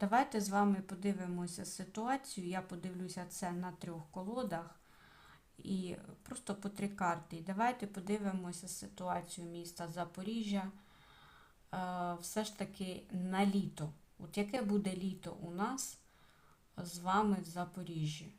Давайте з вами подивимося ситуацію. Я подивлюся це на трьох колодах і просто по три карти. Давайте подивимося ситуацію міста Запоріжжя. Е, Все ж таки на літо. От яке буде літо у нас з вами в Запоріжжі?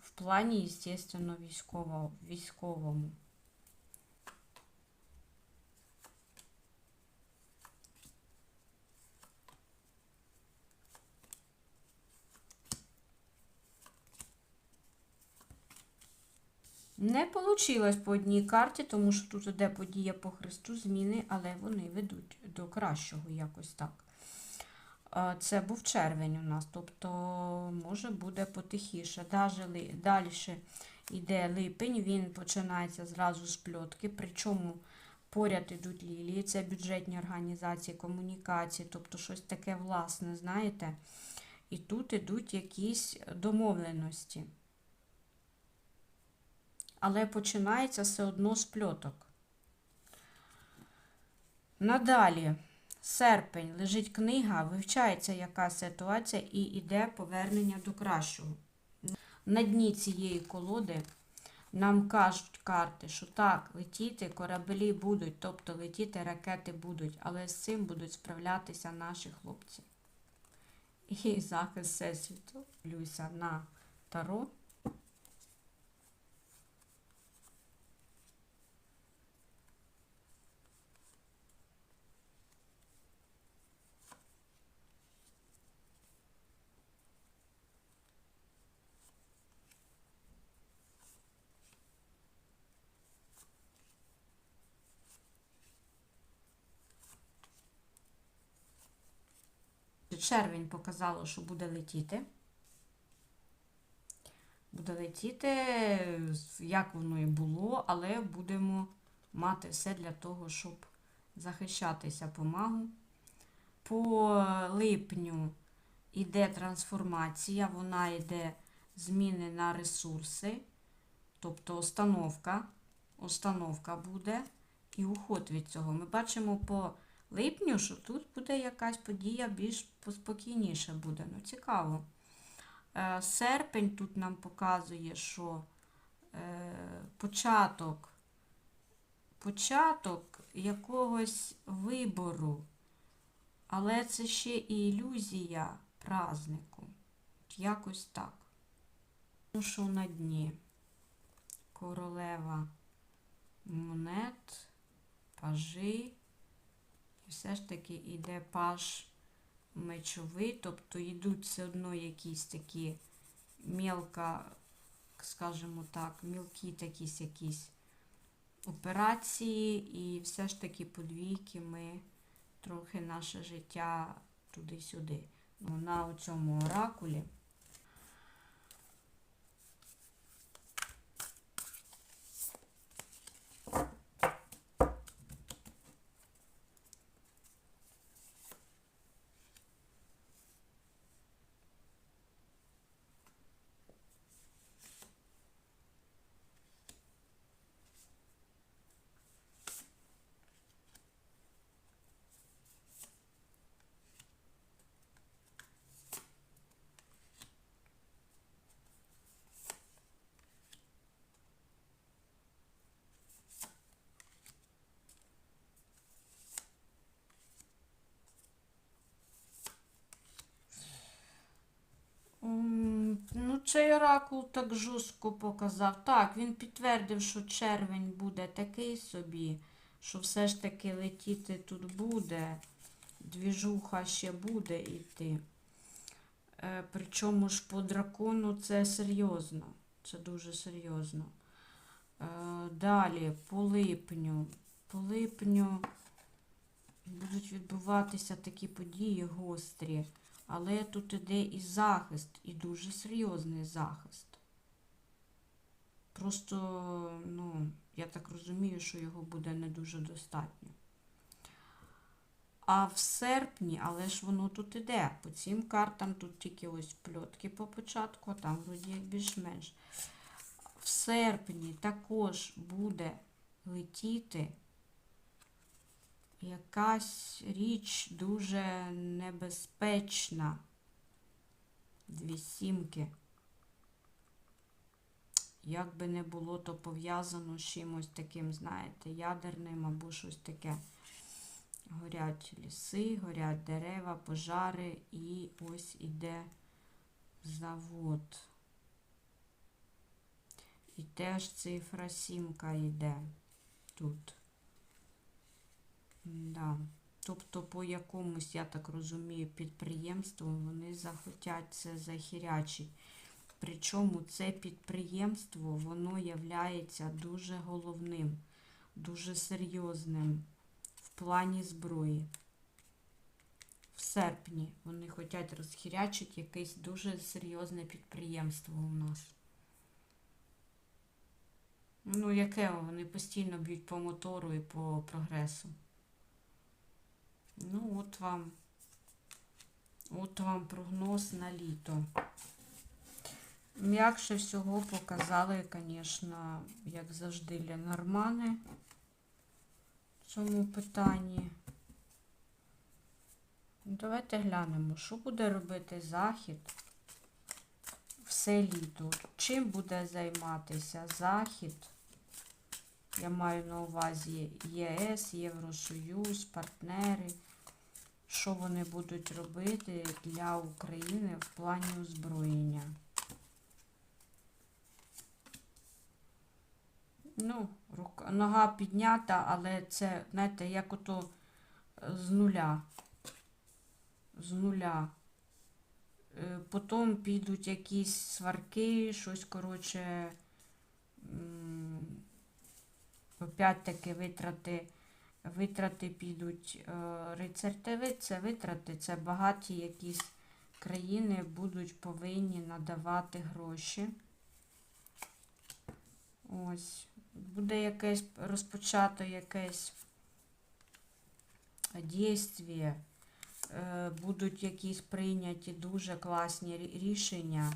В плані, звісно, військово, військовому. Не вийшло по одній карті, тому що тут іде подія по Христу, зміни, але вони ведуть до кращого якось так. Це був червень у нас, тобто може буде потихіше. Далі йде липень, він починається зразу з пльотки, причому поряд ідуть лілії, це бюджетні організації, комунікації, тобто щось таке власне, знаєте. І тут ідуть якісь домовленості але починається все одно з пльоток. Надалі, серпень, лежить книга, вивчається яка ситуація і йде повернення до кращого. На дні цієї колоди нам кажуть карти, що так, летіти кораблі будуть, тобто летіти ракети будуть, але з цим будуть справлятися наші хлопці. І захист Всесвіту. Люся на Таро. Червень показало, що буде летіти. Буде летіти, як воно і було, але будемо мати все для того, щоб захищатися по магу. По липню йде трансформація, вона йде зміни на ресурси, тобто установка, установка буде і уход від цього. Ми бачимо по липню, що тут буде якась подія більш поспокійніше буде. Ну, цікаво. Е, серпень тут нам показує, що е, початок, початок якогось вибору, але це ще і ілюзія празднику. Якось так. Ну, що на дні? Королева монет, пажи. Все ж таки йде паш мечовий, тобто йдуть все одно якісь такі мілка, скажімо так, мілкі такі якісь операції, і все ж таки подвійки ми трохи наше життя туди-сюди. На цьому оракулі. М, Ну, цей оракул так жорстко показав. Так, він підтвердив, що червень буде такий собі, що все ж таки летіти тут буде, двіжуха ще буде йти. Е, причому ж по дракону це серйозно. Це дуже серйозно. Е, далі, по липню. По липню будуть відбуватися такі події гострі. Але тут іде і захист, і дуже серйозний захист. Просто, ну, я так розумію, що його буде не дуже достатньо. А в серпні, але ж воно тут іде. По цим картам тут тільки ось пльотки по початку, а там вроді більш-менш. В серпні також буде летіти якась річ дуже небезпечна. Дві сімки. Як би не було, то пов'язано з чимось таким, знаєте, ядерним або щось таке. Горять ліси, горять дерева, пожари і ось іде завод. І теж цифра сімка йде тут. Да. Тобто по якомусь, я так розумію, підприємству вони захотять це захірячить. Причому це підприємство, воно являється дуже головним, дуже серйозним в плані зброї. В серпні вони хочуть розхірячити якесь дуже серйозне підприємство у нас. Ну, яке вони постійно б'ють по мотору і по прогресу. Ну, от вам, от вам прогноз на літо. М'якше всього показали, звісно, як завжди, Ленормани в цьому питанні. Давайте глянемо, що буде робити Захід все літо. Чим буде займатися Захід? Я маю на увазі ЄС, Євросоюз, партнери. Що вони будуть робити для України в плані озброєння? Ну, рука, нога піднята, але це, знаєте, як ото е, з нуля. З нуля. Е, Потім підуть якісь сварки, щось, коротше, опять-таки витрати, витрати підуть. Е, Рицар ТВ це витрати, це багаті якісь країни будуть повинні надавати гроші. Ось. Буде якесь розпочато якесь дійстві, е, будуть якісь прийняті дуже класні рішення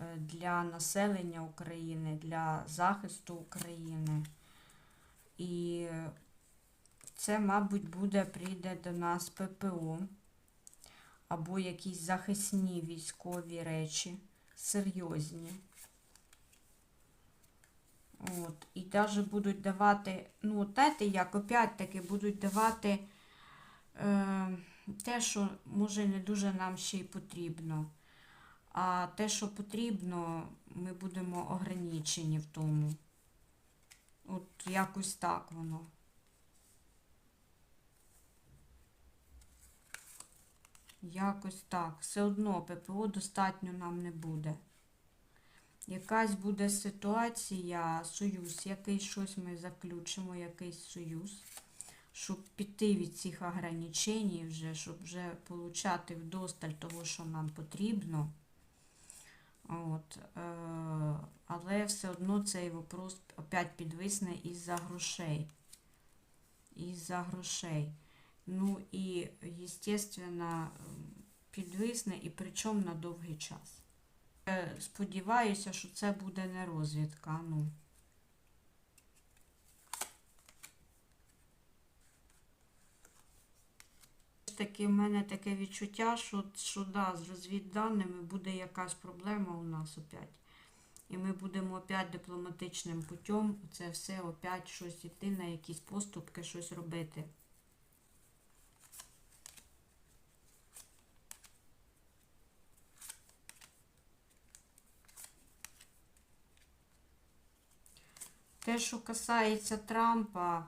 е, для населення України, для захисту України. І це, мабуть, буде прийде до нас ППО або якісь захисні військові речі, серйозні. От, і навіть будуть давати, ну, знаєте, як опять-таки будуть давати е, те, що може не дуже нам ще й потрібно. А те, що потрібно, ми будемо ограничені в тому. От якось так воно. Якось так. Все одно ППО достатньо нам не буде. Якась буде ситуація, союз, якийсь щось ми заключимо, якийсь союз, щоб піти від цих ограничень вже, щоб вже получати вдосталь того, що нам потрібно. От, е, але все одно цей вопрос опять підвисне із-за грошей. Із-за грошей. Ну і, звісно, підвисне, і причому на довгий час. Е, Сподіваюся, що це буде не розвідка. Ну. Все ж таки, в мене таке відчуття, що, що да, з розвідданими буде якась проблема у нас опять. І ми будемо опять дипломатичним путем це все опять щось іти на якісь поступки, щось робити. Те, що касається Трампа,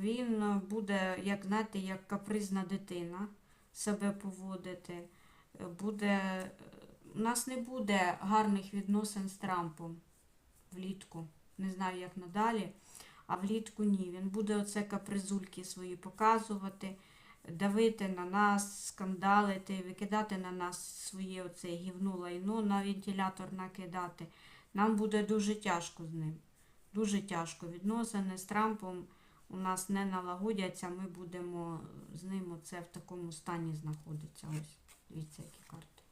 він буде, як знаєте, як капризна дитина себе поводити. Е, Буде, у нас не буде гарних відносин з Трампом влітку. Не знаю, як надалі. А влітку ні. Він буде оце капризульки свої показувати, давити на нас, скандалити, викидати на нас своє оце гівно лайно на вентилятор накидати. Нам буде дуже тяжко з ним. Дуже тяжко. Відносини з Трампом у нас не налагодяться, ми будемо з ним оце в такому стані знаходитися. Ось, дивіться, які карти.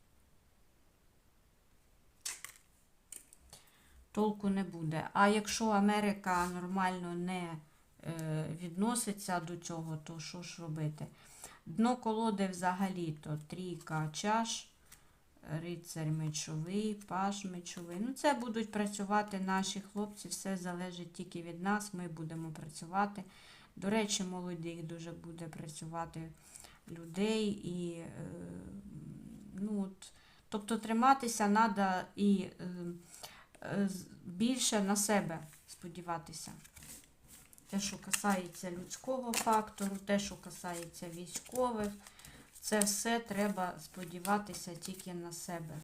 Толку не буде. А якщо Америка нормально не е, відноситься до цього, то що ж робити? Дно колоди взагалі то трійка чаш, рицарь мечовий, паж мечовий. Ну, це будуть працювати наші хлопці, все залежить тільки від нас. Ми будемо працювати. До речі, молодих дуже буде працювати людей і е, ну, от, тобто триматися треба і е, е, більше на себе сподіватися. Те, що касається людського фактору, те, що касається військових, це все треба сподіватися тільки на себе.